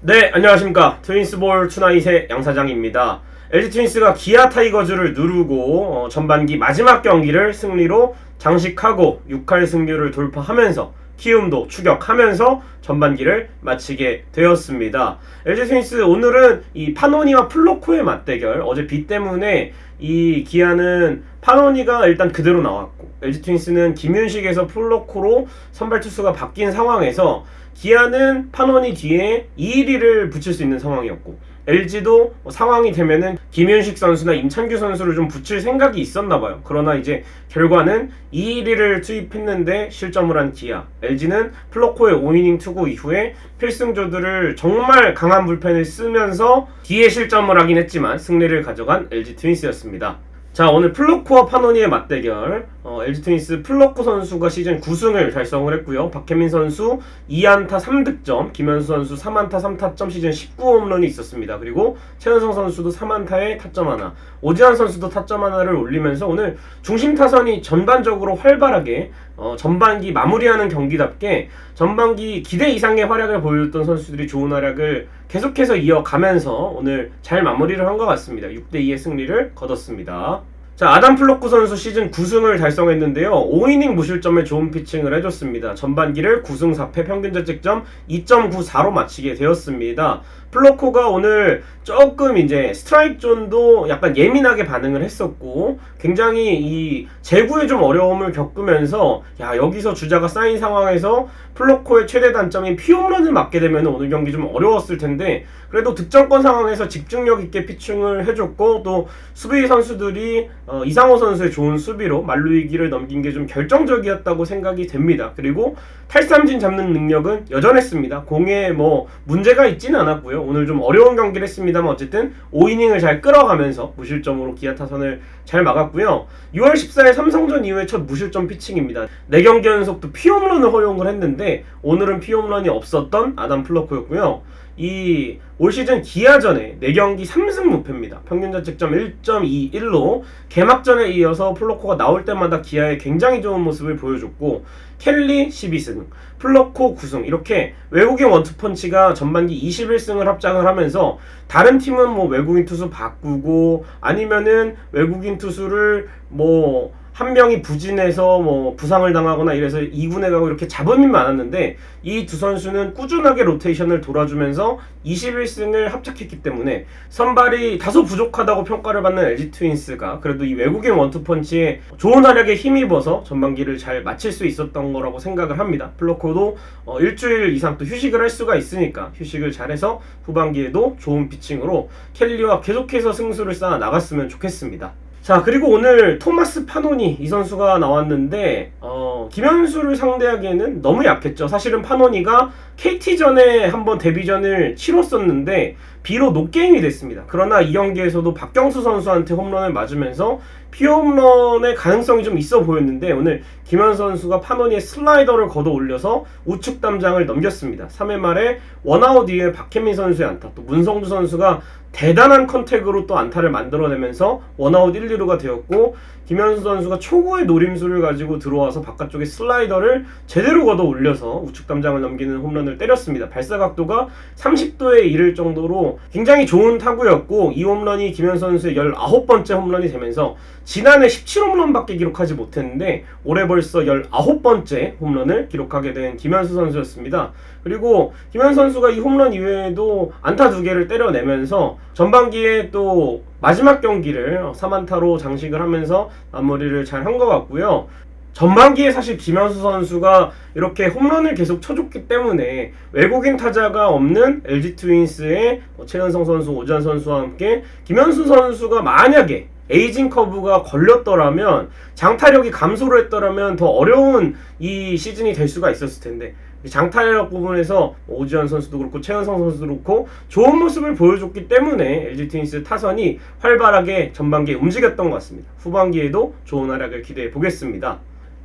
네, 안녕하십니까. 트윈스볼 투나잇의 양사장입니다. LG 트윈스가 기아 타이거즈를 누르고 어, 전반기 마지막 경기를 승리로 장식하고 6할 승률을 돌파하면서 키움도 추격하면서 전반기를 마치게 되었습니다. LG 트윈스 오늘은 이 파노니와 플로코의 맞대결 어제 비 때문에 이 기아는 파노니가 일단 그대로 나왔고 LG 트윈스는 김윤식에서 플로코로 선발 투수가 바뀐 상황에서 기아는 파노니 뒤에 2위를 붙일 수 있는 상황이었고 LG도 상황이 되면은 김윤식 선수나 임창규 선수를 좀 붙일 생각이 있었나 봐요. 그러나 이제 결과는 2위를 투입했는데 실점을 한 기아. LG는 플로코의 5이닝 투구 이후에 필승조들을 정말 강한 불펜을 쓰면서 뒤에 실점을 하긴 했지만 승리를 가져간 LG 트윈스였습니다. 자 오늘 플로코와 파노니의 맞대결. 어, LG 트윈스 플로코 선수가 시즌 9승을 달성을 했고요. 박혜민 선수 2안타 3득점 김현수 선수 3안타 3타점 시즌 19홈런이 있었습니다. 그리고 최은성 선수도 3안타에 타점 하나 오지환 선수도 타점 하나를 올리면서 오늘 중심 타선이 전반적으로 활발하게 어, 전반기 마무리하는 경기답게 전반기 기대 이상의 활약을 보여줬던 선수들이 좋은 활약을 계속해서 이어가면서 오늘 잘 마무리를 한 것 같습니다. 6대2의 승리를 거뒀습니다. 자, 아담 플로코 선수 시즌 9승을 달성했는데요. 5이닝 무실점에 좋은 피칭을 해줬습니다. 전반기를 9승 4패 평균 자책점 2.94로 마치게 되었습니다. 플로코가 오늘 조금 이제 스트라이크 존도 약간 예민하게 반응을 했었고 굉장히 이 제구에 좀 어려움을 겪으면서 야 여기서 주자가 쌓인 상황에서 플로코의 최대 단점인 피홈런을 맞게 되면 오늘 경기 좀 어려웠을 텐데 그래도 득점권 상황에서 집중력 있게 피칭을 해줬고 또 수비 선수들이 어, 이상호 선수의 좋은 수비로 말루 위기를 넘긴 게 좀 결정적이었다고 생각이 됩니다. 그리고 탈삼진 잡는 능력은 여전했습니다. 공에 뭐 문제가 있지는 않았고요. 오늘 좀 어려운 경기를 했습니다만 어쨌든 5이닝을 잘 끌어가면서 무실점으로 기아 타선을 잘 막았고요. 6월 14일 삼성전 이후에 첫 무실점 피칭입니다. 4경기 연속도 피홈런을 허용을 했는데 오늘은 피홈런이 없었던 아담 플로코였고요. 이 올 시즌 기아전에 4경기 3승 무패입니다. 평균 자책점 1.21로 개막전에 이어서 플로코가 나올 때마다 기아의 굉장히 좋은 모습을 보여줬고 켈리 12승, 플로코 9승 이렇게 외국인 원투펀치가 전반기 21승을 합장을 하면서 다른 팀은 뭐 외국인 투수 바꾸고 아니면은 외국인 투수를 뭐 한 명이 부진해서 뭐 부상을 당하거나 이래서 2군에 가고 이렇게 잡음이 많았는데 이 두 선수는 꾸준하게 로테이션을 돌아주면서 21승을 합작했기 때문에 선발이 다소 부족하다고 평가를 받는 LG 트윈스가 그래도 이 외국인 원투펀치에 좋은 활약에 힘입어서 전반기를 잘 마칠 수 있었던 거라고 생각을 합니다. 플로코도 어, 일주일 이상 또 휴식을 할 수가 있으니까 휴식을 잘해서 후반기에도 좋은 피칭으로 켈리와 계속해서 승수를 쌓아 나갔으면 좋겠습니다. 자 그리고 오늘 토마스 파노니 이 선수가 나왔는데 어, 김현수를 상대하기에는 너무 약했죠. 사실은 파노니가 KT전에 한번 데뷔전을 치렀었는데 비로 노게임이 됐습니다. 그러나 이 경기에서도 박경수 선수한테 홈런을 맞으면서 피홈런의 가능성이 좀 있어 보였는데 오늘 김현 선수가 파노니의 슬라이더를 걷어 올려서 우측 담장을 넘겼습니다. 3회 말에 원아웃 이후에 박혜민 선수의 안타 또 문성주 선수가 대단한 컨택으로 또 안타를 만들어내면서 원아웃 1, 2루가 되었고 김현수 선수가 초고의 노림수를 가지고 들어와서 바깥쪽에 슬라이더를 제대로 걷어 올려서 우측 담장을 넘기는 홈런을 때렸습니다. 발사 각도가 30도에 이를 정도로 굉장히 좋은 타구였고 이 홈런이 김현수 선수의 19번째 홈런이 되면서 지난해 17홈런밖에 기록하지 못했는데 올해 벌써 19번째 홈런을 기록하게 된 김현수 선수였습니다. 그리고 김현수 선수가 이 홈런 이외에도 안타 두 개를 때려내면서 전반기에 또 마지막 경기를 3안타로 장식을 하면서 마무리를 잘 한 것 같고요. 전반기에 사실 김현수 선수가 이렇게 홈런을 계속 쳐줬기 때문에 외국인 타자가 없는 LG 트윈스의 뭐 최은성 선수, 오전 선수와 함께 김현수 선수가 만약에 에이징 커브가 걸렸더라면 장타력이 감소를 했더라면 더 어려운 이 시즌이 될 수가 있었을 텐데 장타력 부분에서 오지환 선수도 그렇고 최은성 선수도 그렇고 좋은 모습을 보여줬기 때문에 LG 트윈스 타선이 활발하게 전반기에 움직였던 것 같습니다. 후반기에도 좋은 활약을 기대해 보겠습니다.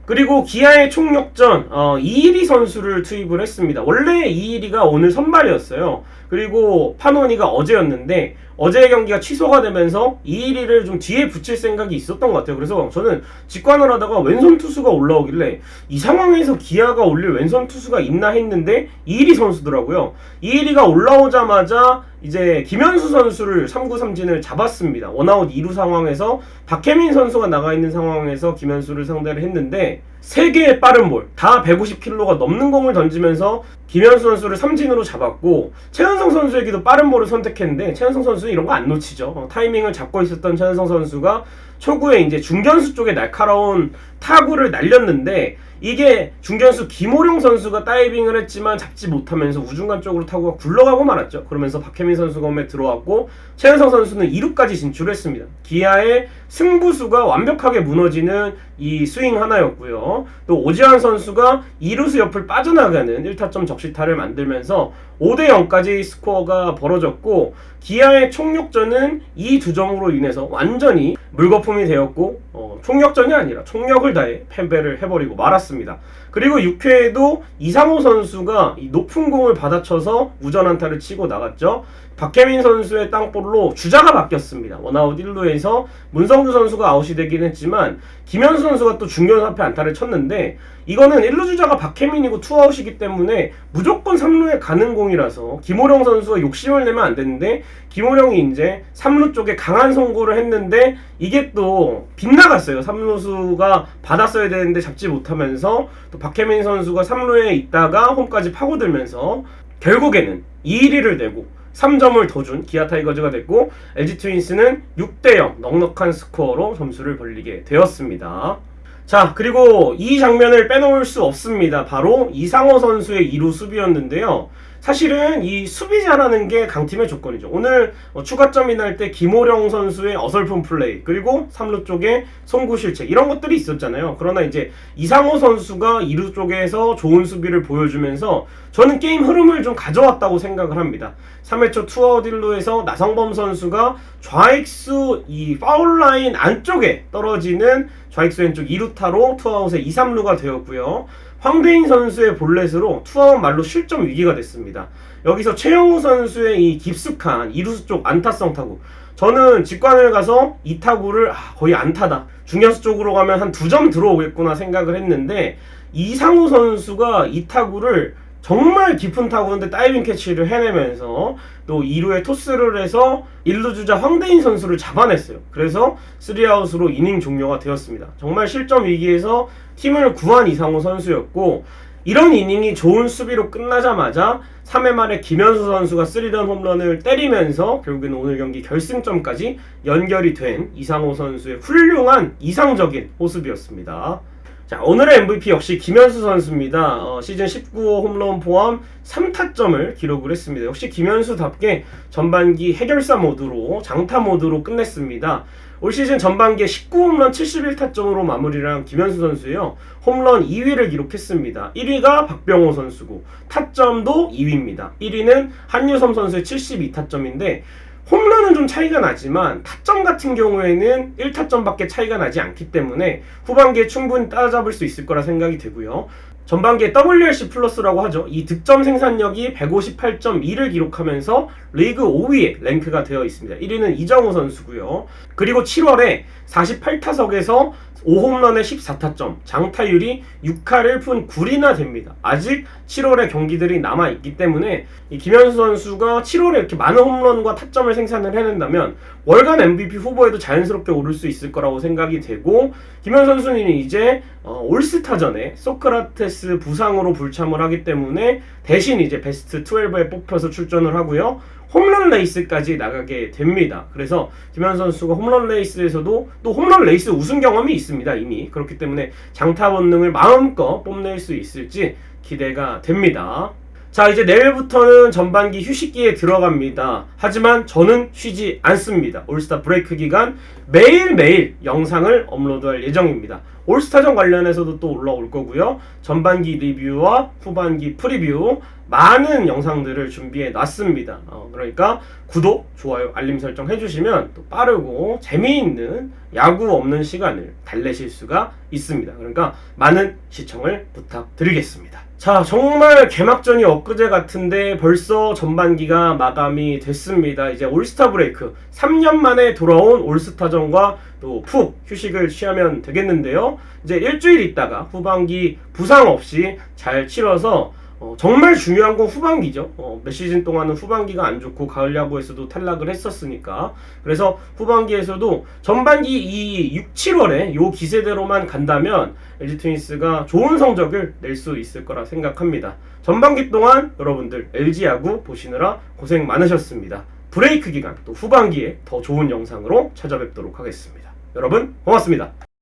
그리고 기아의 총력전 어, 이일이 선수를 투입을 했습니다. 원래 이일이가 오늘 선발이었어요. 그리고 파노니가 어제였는데 어제의 경기가 취소가 되면서 이일이를 좀 뒤에 붙일 생각이 있었던 것 같아요. 그래서 저는 직관을 하다가 왼손 투수가 올라오길래 이 상황에서 기아가 올릴 왼손 투수가 있나 했는데 이일이 선수더라고요. 이일이가 올라오자마자 이제 김현수 선수를 3구 삼진을 잡았습니다. 원아웃 2루 상황에서 박혜민 선수가 나가 있는 상황에서 김현수를 상대를 했는데 3개의 빠른 볼, 다 150km가 넘는 공을 던지면서 김현수 선수를 삼진으로 잡았고 최현성 선수에게도 빠른 볼을 선택했는데 최현성 선수는 이런 거 안 놓치죠. 어, 타이밍을 잡고 있었던 최현성 선수가 초구에 이제 중견수 쪽에 날카로운 타구를 날렸는데 이게 중견수 김호룡 선수가 다이빙을 했지만 잡지 못하면서 우중간 쪽으로 타구가 굴러가고 말았죠. 그러면서 박혜민 선수가 홈에 들어왔고 최현성 선수는 2루까지 진출했습니다. 기아의 승부수가 완벽하게 무너지는 이 스윙 하나였고요. 또 오지환 선수가 2루수 옆을 빠져나가는 1타점 적시타를 만들면서 5대 0까지 스코어가 벌어졌고 기아의 총력전은 이두 점으로 인해서 완전히 물거품이 되었고 어, 총력전이 아니라 총력을 다해 패배를 해버리고 말았습니다. 그리고 6회에도 이상호 선수가 이 높은 공을 받아쳐서 우전 안타를 치고 나갔죠. 박혜민 선수의 땅볼로 주자가 바뀌었습니다. 원아웃 1루에서 문성주 선수가 아웃이 되긴 했지만 김현수 선수가 또 중견수 앞에 안타를 쳤는데 이거는 1루 주자가 박혜민이고 투아웃이기 때문에 무조건 3루에 가는 공이라서 김호령 선수가 욕심을 내면 안 되는데 김호령이 이제 3루 쪽에 강한 송구를 했는데 이게 또 빗나갔어요. 3루수가 받았어야 되는데 잡지 못하면서 또 박혜민 선수가 3루에 있다가 홈까지 파고들면서 결국에는 2위를 내고 3점을 더 준 기아 타이거즈가 됐고 LG 트윈스는 6대 0 넉넉한 스코어로 점수를 벌리게 되었습니다. 자, 그리고 이 장면을 빼놓을 수 없습니다. 바로 이상호 선수의 2루 수비였는데요. 사실은 이 수비 잘하는 게 강팀의 조건이죠. 오늘 어, 추가점이 날 때 김호령 선수의 어설픈 플레이 그리고 3루 쪽에 송구 실책 이런 것들이 있었잖아요. 그러나 이제 이상호 선수가 2루 쪽에서 좋은 수비를 보여주면서 저는 게임 흐름을 좀 가져왔다고 생각을 합니다. 3회 초 투아웃 1루에서 나성범 선수가 좌익수 이 파울 라인 안쪽에 떨어지는 좌익수 왼쪽 2루타로 투아웃에 2, 3루가 되었고요. 황대인 선수의 볼넷으로 투아웃 말로 실점 위기가 됐습니다. 여기서 최영우 선수의 이 깊숙한 이루수 쪽 안타성 타구. 저는 직관을 가서 이 타구를 아, 거의 안타다. 중견수 쪽으로 가면 한 두 점 들어오겠구나 생각을 했는데 이상우 선수가 이 타구를 정말 깊은 타구인데 다이빙 캐치를 해내면서 또 2루에 토스를 해서 1루 주자 황대인 선수를 잡아냈어요. 그래서 3아웃으로 이닝 종료가 되었습니다. 정말 실점 위기에서 팀을 구한 이상호 선수였고 이런 이닝이 좋은 수비로 끝나자마자 3회 말에 김현수 선수가 3런 홈런을 때리면서 결국에는 오늘 경기 결승점까지 연결이 된 이상호 선수의 훌륭한 이상적인 호수비였습니다. 자, 오늘의 MVP 역시 김현수 선수입니다. 어, 시즌 19호 홈런 포함 3타점을 기록을 했습니다. 역시 김현수답게 전반기 해결사 모드로 장타 모드로 끝냈습니다. 올 시즌 전반기에 19홈런 71타점으로 마무리를 한 김현수 선수예요. 홈런 2위를 기록했습니다. 1위가 박병호 선수고 타점도 2위입니다. 1위는 한유섬 선수의 72타점인데 홈런은 좀 차이가 나지만 타점 같은 경우에는 1타점밖에 차이가 나지 않기 때문에 후반기에 충분히 따라잡을 수 있을 거라 생각이 되고요. 전반기에 WRC 플러스라고 하죠. 이 득점 생산력이 158.2를 기록하면서 리그 5위에 랭크가 되어 있습니다. 1위는 이정우 선수고요. 그리고 7월에 48타석에서 5홈런에 14타점, 장타율이 6할 1푼 9리나 됩니다. 아직 7월에 경기들이 남아 있기 때문에 이 김현수 선수가 7월에 이렇게 많은 홈런과 타점을 생산을 해낸다면 월간 MVP 후보에도 자연스럽게 오를 수 있을 거라고 생각이 되고 김현수 선수는 이제 어, 올스타전에 소크라테스 부상으로 불참을 하기 때문에 대신 이제 베스트 12에 뽑혀서 출전을 하고요. 홈런 레이스까지 나가게 됩니다. 그래서 김현 선수가 홈런 레이스에서도 또 홈런 레이스 우승 경험이 있습니다. 이미 그렇기 때문에 장타 본능을 마음껏 뽐낼 수 있을지 기대가 됩니다. 자 이제 내일부터는 전반기 휴식기에 들어갑니다. 하지만 저는 쉬지 않습니다. 올스타 브레이크 기간 매일매일 영상을 업로드할 예정입니다. 올스타전 관련해서도 또 올라올 거고요. 전반기 리뷰와 후반기 프리뷰 많은 영상들을 준비해 놨습니다. 어, 그러니까 구독, 좋아요, 알림 설정 해주시면 또 빠르고 재미있는 야구 없는 시간을 달래실 수가 있습니다. 그러니까 많은 시청을 부탁드리겠습니다. 자, 정말 개막전이 엊그제 같은데 벌써 전반기가 마감이 됐습니다. 이제 올스타 브레이크 3년 만에 돌아온 올스타전과 또 푹 휴식을 취하면 되겠는데요. 이제 일주일 있다가 후반기 부상 없이 잘 치러서 어, 정말 중요한 건 후반기죠. 어, 몇 시즌 동안은 후반기가 안 좋고 가을 야구에서도 탈락을 했었으니까. 그래서 후반기에서도 전반기 이 6, 7월에 요 기세대로만 간다면 LG 트윈스가 좋은 성적을 낼 수 있을 거라 생각합니다. 전반기 동안 여러분들 LG 야구 보시느라 고생 많으셨습니다. 브레이크 기간 또 후반기에 더 좋은 영상으로 찾아뵙도록 하겠습니다. 여러분 고맙습니다.